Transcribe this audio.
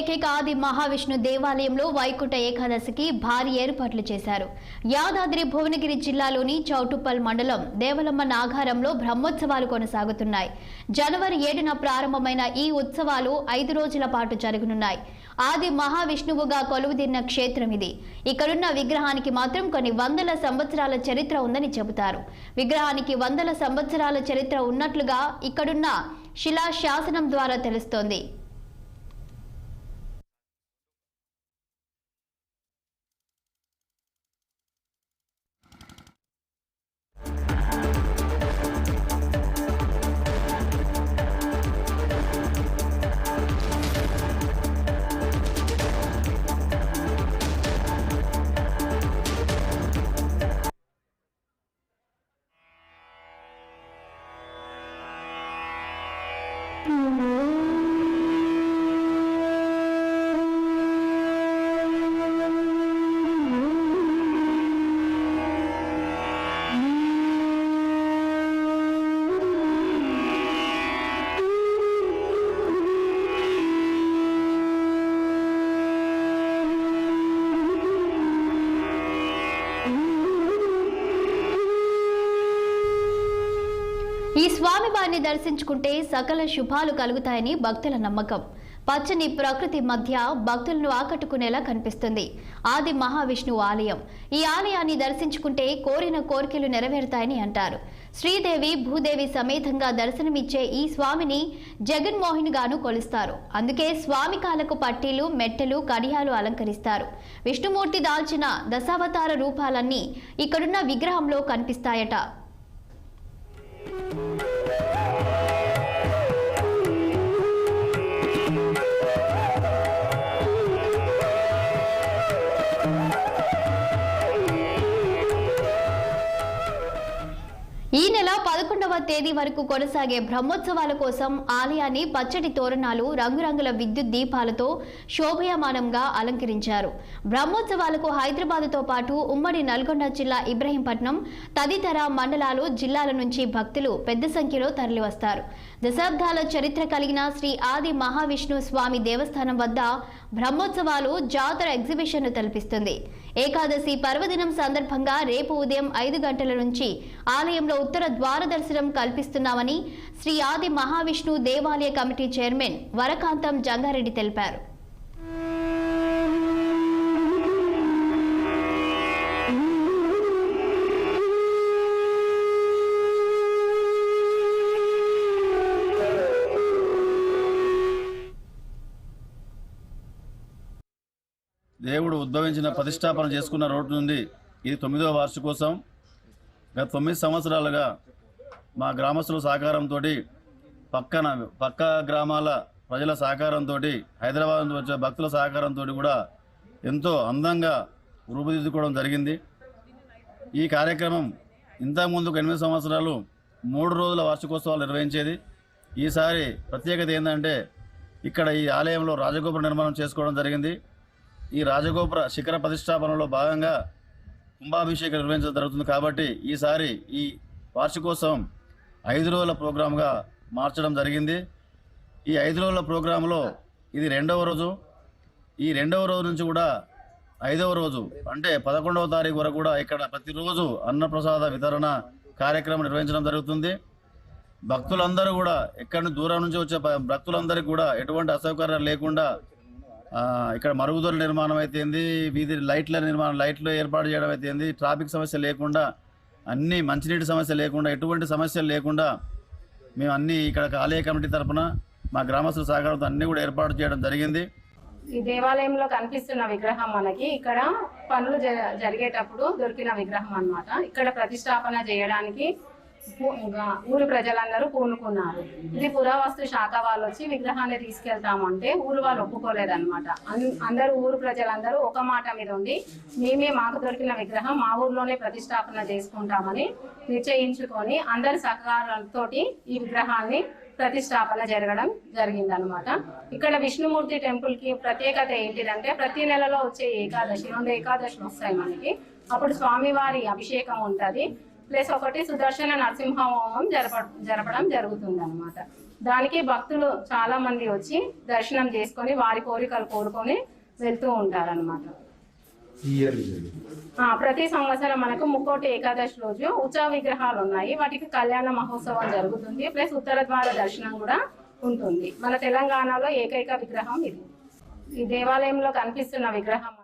ఏకైక ఆది మహావిష్ణు దేవాలయంలో వైకుంఠ ఏకాదశికి భారీ ఏర్పాట్లు చేశారు. యాదాద్రి భువనగిరి జిల్లాలోని చౌటుప్పల్ మండలం దేవలమ్మ నాగారంలో బ్రహ్మోత్సవాలు కొనసాగుతున్నాయి. జనవరి ఏడున ప్రారంభమైన ఈ ఉత్సవాలు ఐదు రోజుల పాటు జరగనున్నాయి. ఆది మహావిష్ణువుగా కొలువుదిన్న క్షేత్రం ఇది. ఇక్కడున్న విగ్రహానికి మాత్రం కొన్ని వందల సంవత్సరాల చరిత్ర ఉందని చెబుతారు. విగ్రహానికి వందల సంవత్సరాల చరిత్ర ఉన్నట్లుగా ఇక్కడున్న శిలా శాసనం ద్వారా తెలుస్తోంది. ఈ స్వామివారిని దర్శించుకుంటే సకల శుభాలు కలుగుతాయని భక్తుల నమ్మకం. పచ్చని ప్రకృతి మధ్య భక్తులను ఆకట్టుకునేలా కనిపిస్తుంది. ఆది మహావిష్ణువు ఆలయం. ఈ ఆలయాన్ని దర్శించుకుంటే కోరిన కోరికలు నెరవేరుతాయని అంటారు. శ్రీదేవి భూదేవి సమేతంగా దర్శనమిచ్చే ఈ స్వామిని జగన్మోహన్ గాను కొలుస్తారు. అందుకే స్వామి కాలకు పట్టీలు మెట్టెలు కడియాలు అలంకరిస్తారు. విష్ణుమూర్తి దాల్చిన దశావతార రూపాలన్నీ ఇక్కడున్న విగ్రహంలో కనిపిస్తాయట. ఈ పదకొండవ తేదీ వరకు కొనసాగే బ్రహ్మోత్సవాల కోసం ఆలయాన్ని పచ్చటి తోరణాలు రంగురంగుల విద్యుత్ దీపాలతో శోభయమానంగా అలంకరించారు. బ్రహ్మోత్సవాలకు హైదరాబాద్తో పాటు ఉమ్మడి నల్గొండ జిల్లా ఇబ్రహీంపట్నం తదితర మండలాలు జిల్లాల నుంచి భక్తులు పెద్ద సంఖ్యలో తరలివస్తారు. దశాబ్దాల చరిత్ర కలిగిన శ్రీ ఆది మహావిష్ణు స్వామి దేవస్థానం వద్ద బ్రహ్మోత్సవాలు జాతర ఎగ్జిబిషన్ను తలపిస్తుంది. ఏకాదశి పర్వదినం సందర్భంగా రేపు ఉదయం ఐదు గంటల నుంచి ఆలయంలో ఉత్తర ద్వార దర్శనం కల్పిస్తున్నామని శ్రీ ఆది మహావిష్ణు దేవాలయ కమిటీ చైర్మన్ వరకాంతం జంగారెడ్డి తెలిపారు. దేవుడు ఉద్భవించిన ప్రతిష్టాపన చేసుకున్న రోడ్డు నుండి ఇది తొమ్మిదవ వార్షికోత్సవం గత తొమ్మిది సంవత్సరాలుగా మా గ్రామస్తుల సహకారంతో పక్కన పక్క గ్రామాల ప్రజల సహకారంతో హైదరాబాద్ నుంచి వచ్చే భక్తుల సహకారంతో కూడా ఎంతో అందంగా రూపుదిద్దుకోవడం జరిగింది. ఈ కార్యక్రమం ఇంతకుముందుకు ఎనిమిది సంవత్సరాలు మూడు రోజుల వార్షికోత్సవాలు నిర్వహించేది. ఈసారి ప్రత్యేకత ఏంటంటే ఇక్కడ ఈ ఆలయంలో రాజగోపుర నిర్మాణం చేసుకోవడం జరిగింది. ఈ రాజగోపుర శిఖర ప్రతిష్టాపనలో భాగంగా కుంభాభిషేకం నిర్వహించడం జరుగుతుంది. కాబట్టి ఈసారి ఈ వార్షికోత్సవం ఐదు రోజుల ప్రోగ్రాంగా మార్చడం జరిగింది. ఈ ఐదు రోజుల ప్రోగ్రాంలో ఇది రెండవ రోజు. ఈ రెండవ రోజు నుంచి కూడా ఐదవ రోజు అంటే పదకొండవ తారీఖు వరకు కూడా ఇక్కడ ప్రతిరోజు అన్నప్రసాద వితరణ కార్యక్రమం నిర్వహించడం జరుగుతుంది. భక్తులందరూ కూడా ఎక్కడి దూరం నుంచి వచ్చే భక్తులందరికీ కూడా ఎటువంటి అసౌకర్యాలు లేకుండా ఇక్కడ మరుగుదొల నిర్మాణం అయితేంది వీధి లైట్ల నిర్మాణం లైట్లు ఏర్పాటు చేయడం అయితేంది ట్రాఫిక్ సమస్య లేకుండా అన్ని మంచినీటి సమస్య లేకుండా ఎటువంటి సమస్యలు లేకుండా మేము అన్ని ఇక్కడ ఆలయ కమిటీ తరపున మా గ్రామస్తుల సహకారంతో అన్ని కూడా ఏర్పాటు చేయడం జరిగింది. ఈ దేవాలయంలో కనిపిస్తున్న విగ్రహం మనకి ఇక్కడ పనులు జ- జరిగేటప్పుడు దొరికిన విగ్రహం అన్నమాట. ఇక్కడ ప్రతిష్టాపన చేయడానికి ఊరు ప్రజలందరూ పూనుకున్నారు. ఇది పురావస్తు శాఖ వాళ్ళు వచ్చి విగ్రహాన్ని తీసుకెళ్తామంటే ఊరు వాళ్ళు ఒప్పుకోలేదన్నమాట. అన్- అందరూ ఊరు ప్రజలందరూ ఒక మాట మీద ఉండి మేమే మాకు దొరికిన విగ్రహం మా ఊర్లోనే ప్రతిష్టాపన చేసుకుంటామని నిశ్చయించుకొని అందరి సహకారంతో ఈ విగ్రహాన్ని ప్రతిష్టాపన జరగడం జరిగిందనమాట ఇక్కడ విష్ణుమూర్తి టెంపుల్కి ప్రత్యేకత ఏంటిదంటే ప్రతి నెలలో వచ్చే ఏకాదశి రెండు ఏకాదశులు వస్తాయి మనకి. అప్పుడు స్వామివారి అభిషేకం ఉంటది. ప్లస్ ఒకటి సుదర్శన నరసింహ హోమం జరప జరపడం జరుగుతుంది అనమాట దానికి భక్తులు చాలా మంది వచ్చి దర్శనం చేసుకొని వారి కోరికలు కోరుకొని వెళ్తూ జరిగింది. ఆ, ప్రతి సంవత్సరం మనకు ముక్కోటి ఏకాదశి రోజు ఉత్సవ విగ్రహాలు ఉన్నాయి. వాటికి కళ్యాణ మహోత్సవం జరుగుతుంది. ప్లస్ ఉత్తర ద్వార దర్శనం కూడా ఉంటుంది. మన తెలంగాణలో ఏకైక విగ్రహం ఇది. ఈ దేవాలయంలో కనిపిస్తున్న విగ్రహం